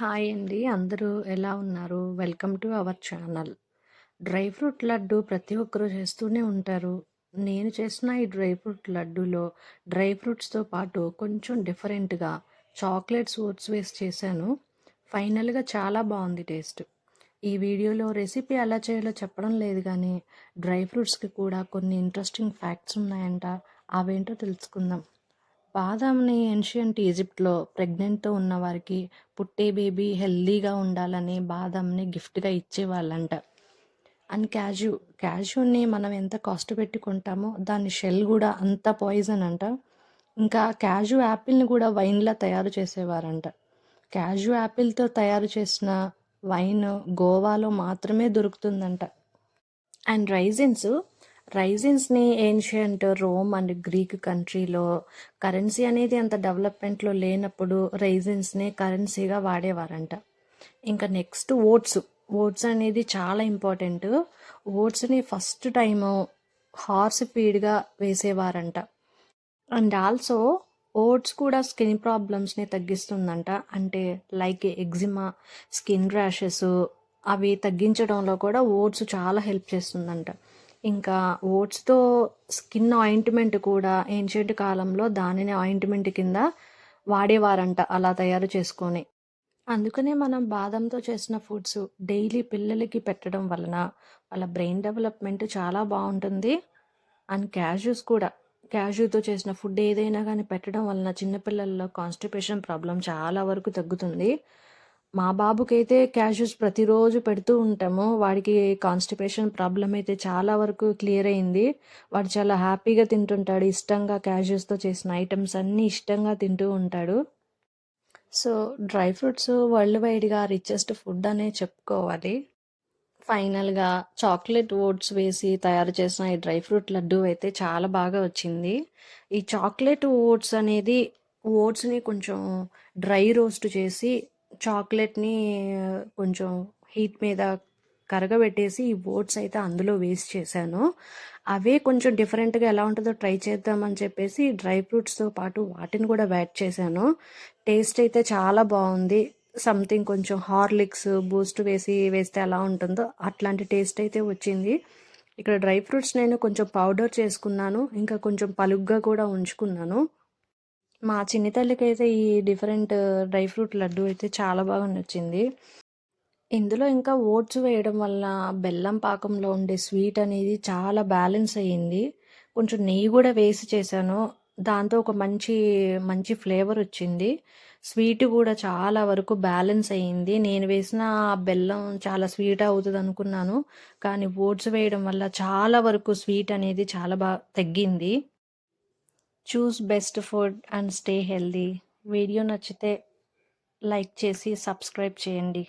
Hi అండి. అందరూ ఎలా ఉన్నారు? Welcome to our channel. Dry fruit laddu ప్రతి ఒక్కరూ చేస్తూనే ఉంటారు. నేను చేసిన ఈ డ్రై ఫ్రూట్ లడ్డూలో డ్రై ఫ్రూట్స్‌తో పాటు కొంచెం డిఫరెంట్‌గా చాక్లెట్స్, ఓట్స్ వేసి చేశాను. ఫైనల్‌గా చాలా బాగుంది టేస్ట్. ఈ వీడియోలో రెసిపీ ఎలా చేయాలో చెప్పడం లేదు కానీ డ్రై ఫ్రూట్స్‌కి కూడా కొన్ని ఇంట్రెస్టింగ్ ఫ్యాక్ట్స్ ఉన్నాయంట. అవేంటో తెలుసుకుందాం. బాదాంని ఏన్షియంట్ ఈజిప్ట్లో ప్రెగ్నెంట్తో ఉన్న వారికి పుట్టే బేబీ హెల్దీగా ఉండాలని బాదాంని గిఫ్ట్గా ఇచ్చేవాళ్ళంట. అండ్ క్యాజు క్యాజుని మనం ఎంత కాస్ట్ పెట్టి కొంటామో దాని షెల్ కూడా అంత పాయిజన్ అంట. ఇంకా క్యాజు యాపిల్ని కూడా వైన్లా తయారు చేసేవారంట. క్యాజు యాపిల్తో తయారు చేసిన వైన్ గోవాలో మాత్రమే దొరుకుతుందంట. అండ్ రైజిన్స్ రైజిన్స్ని ఏన్షియంట్ రోమ్ అండ్ గ్రీక్ కంట్రీలో కరెన్సీ అనేది అంత డెవలప్మెంట్లో లేనప్పుడు రైజిన్స్ని కరెన్సీగా వాడేవారంట. ఇంకా నెక్స్ట్ ఓట్స్. ఓట్స్ అనేది చాలా ఇంపార్టెంట్. ఓట్స్ని ఫస్ట్ టైము హార్స్ ఫీడ్గా వేసేవారంట. అండ్ ఆల్సో ఓట్స్ కూడా స్కిన్ ప్రాబ్లమ్స్ని తగ్గిస్తుందంట. అంటే లైక్ ఎగ్జిమా స్కిన్ ర్యాషెస్ అవి తగ్గించడంలో కూడా ఓట్స్ చాలా హెల్ప్ చేస్తుందంట. ఇంకా ఓట్స్తో స్కిన్ ఆయింట్మెంట్ కూడా ఏన్షియంట్ కాలంలో దానిని ఆయింట్మెంట్ కింద వాడేవారంట అలా తయారు చేసుకొని. అందుకనే మనం బాదంతో చేసిన ఫుడ్స్ డైలీ పిల్లలకి పెట్టడం వలన వాళ్ళ బ్రెయిన్ డెవలప్మెంట్ చాలా బాగుంటుంది. అండ్ క్యాష్యూస్ కూడా. క్యాష్యూతో చేసిన ఫుడ్ ఏదైనా కానీ పెట్టడం వలన చిన్నపిల్లల్లో కాన్స్టిపేషన్ ప్రాబ్లం చాలా వరకు తగ్గుతుంది. మా బాబుకైతే క్యాష్యూస్ ప్రతిరోజు పెడుతూ ఉంటాము. వాడికి కాన్స్టిపేషన్ ప్రాబ్లం అయితే చాలా వరకు క్లియర్ అయింది. వాడు చాలా హ్యాపీగా తింటుంటాడు. ఇష్టంగా క్యాష్యూస్తో చేసిన ఐటమ్స్ అన్నీ ఇష్టంగా తింటూ ఉంటాడు. సో డ్రై ఫ్రూట్స్ వరల్డ్ వైడ్గా రిచెస్ట్ ఫుడ్ అనే చెప్పుకోవాలి. ఫైనల్గా చాక్లెట్ ఓట్స్ వేసి తయారు చేసిన ఈ డ్రై ఫ్రూట్ లడ్డు అయితే చాలా బాగా వచ్చింది. ఈ చాక్లెట్ ఓట్స్ అనేది ఓట్స్ని కొంచెం డ్రై రోస్ట్ చేసి చాక్లెట్ని కొంచెం హీట్ మీద కరగబెట్టేసి ఈ ఓట్స్ అయితే అందులో వేస్ట్ చేశాను. అవే కొంచెం డిఫరెంట్గా ఎలా ఉంటుందో ట్రై చేద్దామని చెప్పేసి డ్రై ఫ్రూట్స్తో పాటు వాటిని కూడా యాడ్ చేశాను. టేస్ట్ అయితే చాలా బాగుంది. సంథింగ్ కొంచెం హార్లిక్స్ బూస్ట్ వేసి వేస్తే ఎలా ఉంటుందో అట్లాంటి టేస్ట్ అయితే వచ్చింది. ఇక్కడ డ్రై ఫ్రూట్స్ నేను కొంచెం పౌడర్ చేసుకున్నాను. ఇంకా కొంచెం పలుగ్గా కూడా ఉంచుకున్నాను. మా చిన్నతల్లికైతే ఈ డిఫరెంట్ డ్రై ఫ్రూట్ లడ్డు అయితే చాలా బాగా నచ్చింది. ఇందులో ఇంకా ఓట్స్ వేయడం వల్ల బెల్లం పాకంలో ఉండే స్వీట్ అనేది చాలా బ్యాలెన్స్ అయ్యింది. కొంచెం నెయ్యి కూడా వేసి చేశాను. దాంతో ఒక మంచి మంచి ఫ్లేవర్ వచ్చింది. స్వీట్ కూడా చాలా వరకు బ్యాలెన్స్ అయ్యింది. నేను వేసిన బెల్లం చాలా స్వీట్ అవుతుంది అనుకున్నాను. కానీ ఓట్స్ వేయడం వల్ల చాలా వరకు స్వీట్ అనేది చాలా బాగా తగ్గింది. Choose best food and stay healthy. Video నచ్చితే లైక్ చేసి సబ్స్క్రైబ్ చేయండి.